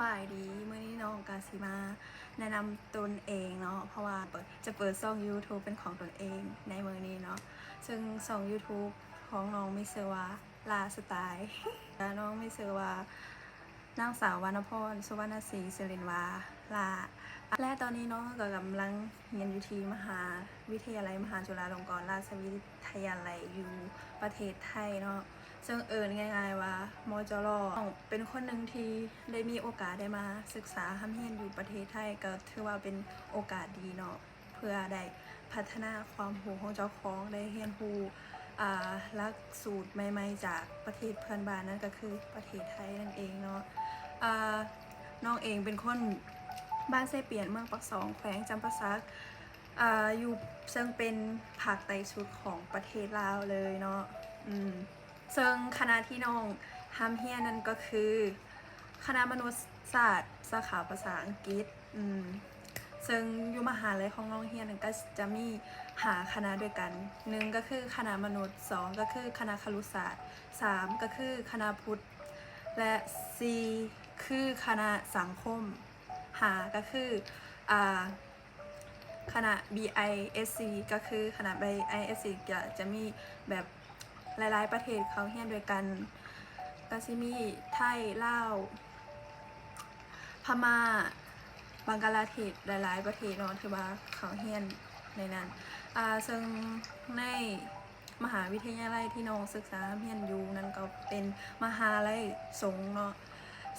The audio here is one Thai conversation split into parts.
บายดีเมื่อนี้น้องกาซิมาแนะนำตนเองเนาะเพราะว่าเปิดจะเปิดช่อง YouTube เป็นของตนเองในเมือนี้เนาะซึ่งช่อง YouTube ของน้องมีชื่อว่าลาสไตล์และน้องมีชื่อว่านางสาววรรณพรสุวรรณศรีสิรินวาลา และตอนนี้น้องก็กำลังเรียนอยู่ที่มหาวิทยาลัยมหาจุฬาลงกรณราชวิทยาลัยอยู่ประเทศไทยเนาะซึ่งเอิญง่าย ๆว่า จรเป็นคนหนึ่งที่ได้มีโอกาสได้มาศึกษาห้ำเฮียนอยู่ประเทศไทยก็ถือว่าเป็นโอกาสดีเนาะเพื่อได้พัฒนาความรู้ของเจ้าของได้เรียนรู้อ่าหลักสูตรใหม่ๆ จากประเทศเพื่อนบ้านนั่นก็คือประเทศไทยนั่นเองเนาะอ่าน้องเองเป็นคนบ้านเซเปียนเมืองปักสองแขวงจำปาสักอ่าอยู่ซึ่งเป็นภาคใต้สุดของประเทศลาวเลยเนาะอืมซึ่งคณะที่น้อง ฮัมเฮียนั่นก็คือ คณะมนุษยศาสตร์สาขาภาษาอังกฤษอืมซึ่งอยู่มหาลัยของน้องเฮียนนั่นก็จะมีหาคณะด้วยกันหนึ่งก็คือคณะมนุษย์สองก็คือคณะครุศาสตร์สามก็คือคณะพุทธ และสี่คือคณะสังคมหาก็คืออ่าคณะ BISC ก็คือคณะ BISC จะจะมีแบบหลาย ๆ ประเทศเขาเฮียนด้วยกัน ก็สิมีไทยลาวพม่าบังกลาเทศหลาย ๆ ประเทศเนาะที่ว่าเขาเฮียนในนั้นอ่าซึ่งในมหาวิทยาลัยที่น้องศึกษาเฮียนอยู่นั่นก็เป็นมหาลัยสงเนาะ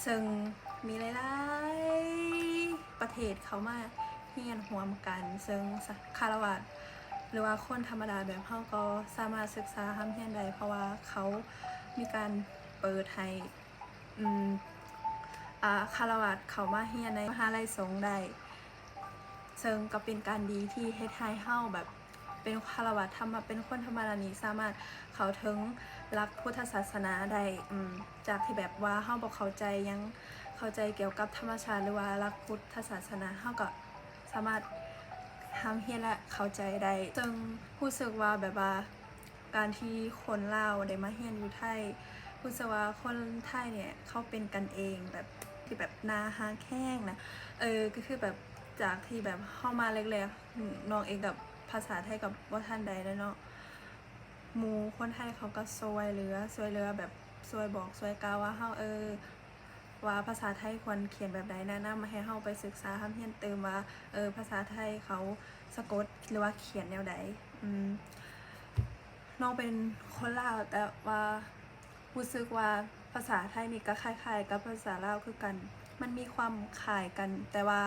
ซึ่งมีหลายๆประเทศเขามาเฮียนห่วมกัน ซึ่งคารวะหรือว่าคนธรรมดาแบบเขาก็สามารถศึกษาห้ำเฮียนได้เพราะว่าเขามีการ เปิดให้อืมอ่าคารวะเขามาเฮียนในมหาลัยสงฆ์ได้ซึ่งก็เป็นการดีที่เฮ็ดให้เฮาแบบเป็นคารวะธรรมะเป็นคนธรรมดานี้สามารถเขาถึงรักพุทธศาสนาได้อืมจากที่แบบว่าเฮาบ่เข้าใจยังเข้าใจเกี่ยวกับธรรมชาติหรือว่ารักพุทธศาสนาเฮาก็สามารถทำเฮียนและเข้าใจได้จึงรู้สึกว่าแบบว่าการที่คนเล่าได้มาเฮียนอยู่ไทย รู้สึกว่าคนไทยเนี่ยเขาเป็นกันเองแบบที่แบบนาฮาแข้งนะ เออ ก็คือแบบจากที่แบบเข้ามาเล็กๆน้องเองกับภาษาไทยกับว่าท่านใดแล้วเนาะหมูคนไทยเขาก็ซวยเรือซวยเรือแบบซวยบอกซวยกาวว่าเฮาเออ ว่าภาษาไทยควรเขียนแบบใดนะนำมาให้เฮาไปศึกษาคำเฮียนเติมว่าเออภาษาไทยเขาสะกดหรือว่าเขียนแนวใดอืมน้องเป็นคนลาวแต่ว่า รู้สึกว่าภาษาไทยนี่ก็คล้ายๆ กับภาษาลาวคือกัน มันมีความคล้ายกัน แต่ว่า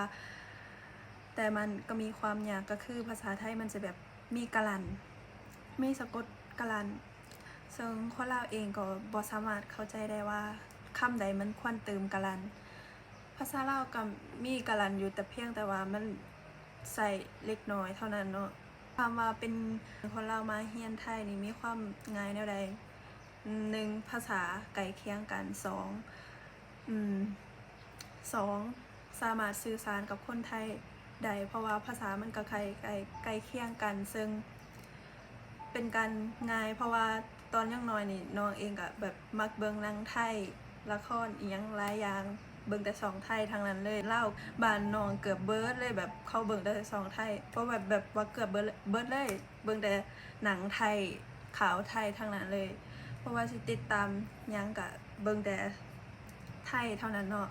แต่มันก็มีความยากก็คือภาษาไทยมันจะแบบมีกลัน มีสะกดกลัน ซึ่งคนลาวเองก็บ่สามารถเข้าใจได้ว่าคำใดมันควรเติมกลัน ภาษาลาวก็มีกลันอยู่แต่เพียงแต่ว่ามันใส่เล็กน้อยเท่านั้นเนาะคำว่าเป็นคนลาวมาเฮียนไทยนี่มีความง่ายแนวใด หนึ่งภาษาไกลเคียงกันสองอืมสองสามารถสื่อสารกับคนไทยได้เพราะว่าภาษามันก็ใกล้ใกล้ใกล้เคียงกัน ซึ่งเป็นการง่ายเพราะว่าตอนยังน้อยนี่น้องเองก็แบบมักเบิงหนังไทยละครอีหยังหลายอย่างเบิ่งแต่สองไทยทางนั้นเลยเล่าบ้านนองเกือบเบิร์ดเลยแบบเข้าเบิ่งแต่สองไทยเพราะแบบแบบว่าเกือบเบิร์ดเบิร์ดเลย เบิ่งแต่หนังไทยขาวไทยทางนั้นเลย ราะว่าสิติดตามยังกะเบิ่งแต่ไทยเท่านั้นเนาะ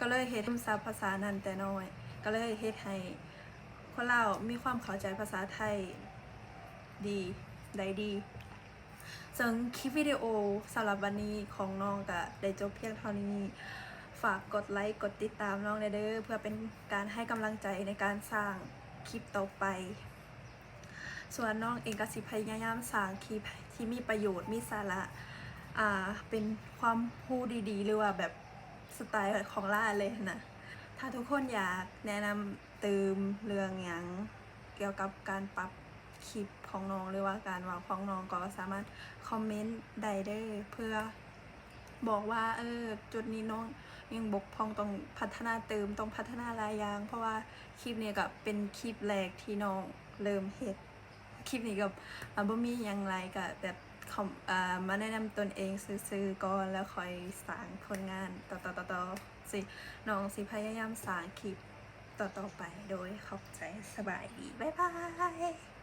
ก็เลยเฮ็ดซึมซับภาษานั้นแต่น้อย ก็เลยเฮ็ดให้คนเรามีความเข้าใจภาษาไทยดีได้ดีซึ่งคลิปวิดีโอสำหรับวันนี้ของน้องก็ได้จบเพียงเท่านี้ฝากกดไลค์กดติดตามน้องเด้อเพื่อเป็นการให้กำลังใจในการสร้างคลิปต่อไป ส่วนน้องเองก็สิพยายามสร้างคลิป ที่มีประโยชน์มีสาระอ่าเป็นความพูดดีๆ หรือว่าแบบสไตล์ของล่าเลยนะถ้าทุกคนอยากแนะนำเติมเรื่องหยังเกี่ยวกับการปรับคลิปของน้องหรือว่าการวางของน้องก็สามารถคอมเมนต์ใดได้เพื่อบอกว่าเออจุดนี้น้องยังบกพร่องต้องพัฒนาเติมต้องพัฒนาลายยาง เพราะว่าคลิปนี้ก็เป็นคลิปแรกที่น้องเริ่มเฮ็ด คลิปนี้กับอัลบ่มีหยังไรกับแบบคอมอ่ามาแนะนำตนเองซื้อๆก่อนแล้วค่อยสร้างผลงานต่อๆๆๆสิน้องสิพยายามสร้างคลิปต่อๆไปโดยขอบใจสบายดี บ๊ายบาย